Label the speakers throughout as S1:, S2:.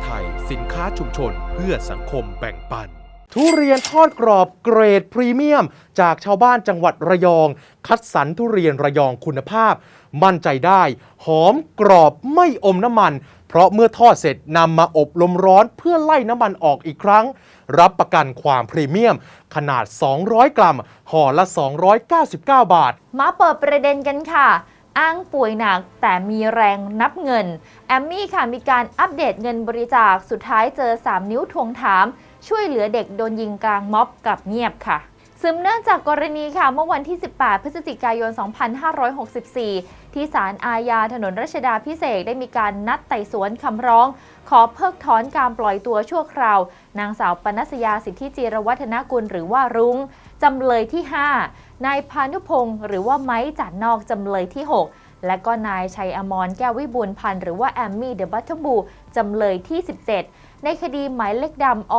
S1: ทิศทางไทย สินค้าชุมชนเพื่อสังคมแบ่งปัน
S2: ทุเรียนทอดกรอบเกรดพรีเมียม จากชาวบ้านจังหวัดระยอง คัดสรรทุเรียนระยองคุณภาพ มั่นใจได้ หอมกรอบไม่อมน้ำมัน เพราะเมื่อทอดเสร็จนำมาอบลมร้อนเพื่อไล่น้ำมันออกอีกครั้ง รับประกันความพรีเมียม ขนาด 200 กรัมห่อละ 299 บาท
S3: มาเปิดประเด็นกันค่ะ อ้างป่วยหนักแต่มีแรงนับเงิน แอมมี่ค่ะมีการอัปเดตเงินบริจาคสุดท้ายเจอ 3 นิ้วทวงถาม ช่วยเหลือเด็กโดนยิงกลางม็อบกลับเงียบค่ะซึมเนื่องจากกรณีค่ะเมื่อวันที่ 18 พฤศจิกายน 2564 ที่ศาลอาญาถนนรัชดาพิเศษได้มีการนัดไต่สวนคำร้อง ขอเพิกถอนการปล่อยตัวชั่วคราว นางสาวปนัสยาสิทธิจิรวัฒนกุลหรือว่ารุง้งจำเลยที่ 5 นายพานุพงศ์หรือว่าไม้จัดนอกจำเลยที่ 6 และก็นายชัยอมรแก้ววิบูลพันธ์หรือว่าแอมมี่เดอะบัตเทบูจำเลยที่ 17 ในคดีหมายเลขดำอ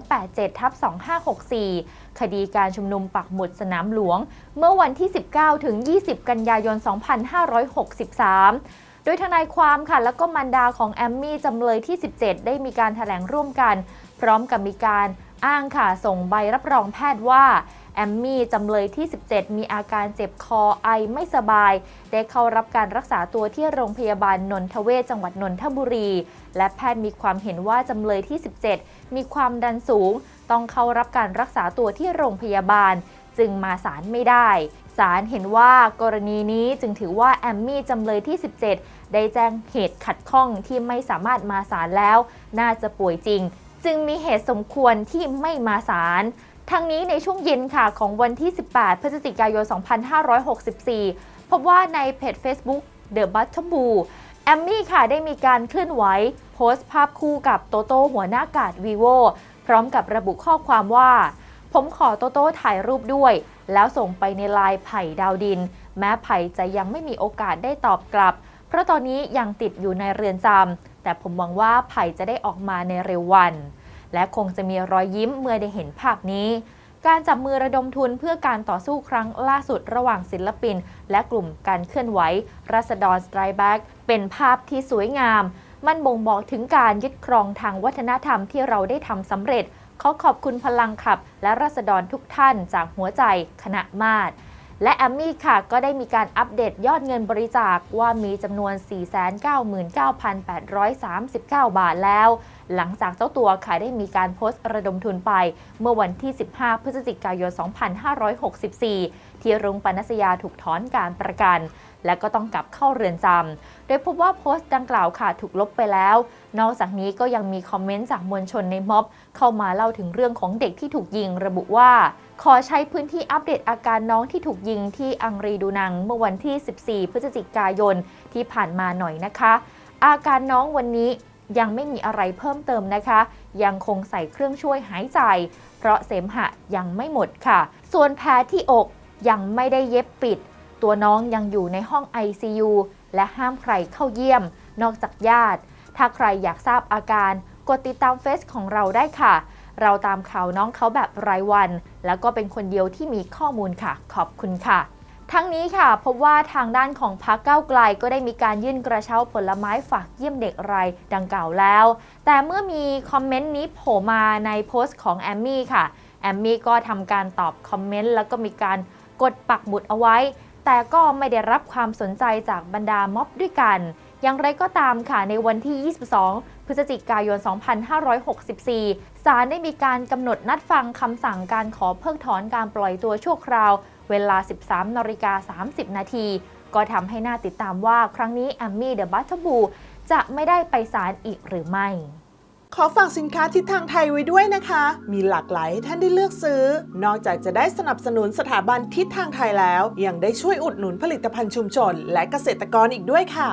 S3: 287ทับ2564 คดีการชุมนุมปักหมุดสนามหลวง เมื่อวันที่ 19 ถึง 20 กันยายน 2563โดยทนายความค่ะ แล้วก็มันดาของแอมมี่จำเลยที่ 17 ได้มีการแถลงร่วมกัน พร้อมกับมีการอ้างค่ะ ส่งใบรับรองแพทย์ว่า แอมมี่จำเลยที่ 17 มีอาการเจ็บคอไอไม่สบาย ได้เข้ารับการรักษาตัวที่โรงพยาบาลนนทเวศจังหวัดนนทบุรี และแพทย์มีความเห็นว่าจำเลยที่ 17 มีความดันสูง ต้องเข้ารับการรักษาตัวที่โรงพยาบาล จึงมาศาลไม่ได้ศาลเห็นว่ากรณีนี้จึงถือว่าแอมมี่จำเลยที่ 17 ได้แจ้งเหตุขัดข้องที่ไม่สามารถมาศาลแล้ว น่าจะป่วยจริง จึงมีเหตุสมควรที่ไม่มาศาล ทั้งนี้ในช่วงเย็นค่ะของวันที่ 18 พฤศจิกายน 2564 พบว่าในเพจ Facebook The b u t t e r b o o แอมมี่ค่ะได้มีการเคลื่อนไหวโพสต์ภาพคู่กับโตโต้หัวหน้ากาดวีโวพร้อมกับระบุข้อความว่า ผมขอโตโต้ถ่ายรูปด้วย แล้วส่งไปในไลน์ไผ่ดาวดิน แม้ไผ่จะยังไม่มีโอกาสได้ตอบกลับ เพราะตอนนี้ยังติดอยู่ในเรือนจำแต่ผมหวังว่าไผ่จะได้ออกมาในเร็ววัน และคงจะมีรอยยิ้มเมื่อได้เห็นภาพนี้ การจับมือระดมทุนเพื่อการต่อสู้ครั้งล่าสุดระหว่างศิลปิน และกลุ่มการเคลื่อนไหวรัษฎรสไตรแบ็กเป็นภาพที่สวยงาม มันบ่งบอกถึงการยึดครองทางวัฒนธรรมที่เราได้ทำสำเร็จขอขอบคุณพลังขับ และรัษฎรทุกท่านจากหัวใจคณะมาศ และแอมมี่ค่ะก็ได้มีการอัปเดตยอดเงินบริจาคว่ามีจำนวน 499,839 บาทแล้ว หลังจากเจ้าตัวค่ะได้มีการโพสต์ระดมทุนไป เมื่อวันที่ 15 พฤศจิกายน 2564 ที่รุ้งปนัสยาถูกถอนการประกัน และก็ต้องกลับเข้าเรือนจำโดยพบว่าโพสต์ดังกล่าวค่ะถูกลบไปแล้ว นอกจากนี้ก็ยังมีคอมเมนต์จากมวลชนในม็อบ เข้ามาเล่าถึงเรื่องของเด็กที่ถูกยิง ระบุว่า ขอใช้พื้นที่อัปเดตอาการน้องที่ถูกยิงที่อังรีดูนัง เมื่อวันที่ 14 พฤศจิกายนที่ผ่านมาหน่อยนะคะ อาการน้องวันนี้ยังไม่มีอะไรเพิ่มเติมนะคะ ยังคงใส่เครื่องช่วยหายใจ เพราะเสมหะยังไม่หมดค่ะ ส่วนแผลที่อกยังไม่ได้เย็บปิด ตัวน้องยังอยู่ในห้อง ICU และห้ามใครเข้าเยี่ยม นอกจากญาติ ถ้าใครอยากทราบอาการ กดติดตามเฟซของเราได้ค่ะ เราตามข่าวน้องเขาแบบรายวัน แล้วก็เป็นคนเดียวที่มีข้อมูลค่ะ ขอบคุณค่ะทั้งนี้ค่ะพบว่าทางด้านของพรรคก้าไกลก็ได้มีการยื่นกระเช้าผลไม้ฝากเยี่ยมเด็กรายดังกล่าวแล้ว แต่เมื่อมีคอมเมนต์นี้โผล่มาในโพสต์ของแอมมี่ค่ะ แอมมี่ก็ทำการตอบคอมเมนต์แล้วก็มีการกดปักหมุดเอาไว้ แต่ก็ไม่ได้รับความสนใจจากบรรดาม็อบด้วยกัน อย่างไรก็ตามค่ะในวันที่ 22 พฤศจิกายน 2564 ศาลได้มีการกำหนดนัดฟังคำสั่งการขอเพิกถอนการปล่อยตัวชั่วคราว เวลา 13นาฬิกา30 นาที ก็ทำให้น่าติดตามว่าครั้งนี้แอมมี่เดอะบัตเทบูจะไม่ได้ไปศาลอีกหรือไม่
S4: ขอฝากสินค้าทิศทางไทยไว้ด้วยนะคะ มีหลากหลายให้ท่านได้เลือกซื้อ นอกจากจะได้สนับสนุนสถาบันทิศทางไทยแล้ว ยังได้ช่วยอุดหนุนผลิตภัณฑ์ชุมชน และเกษตรกรอีกด้วยค่ะ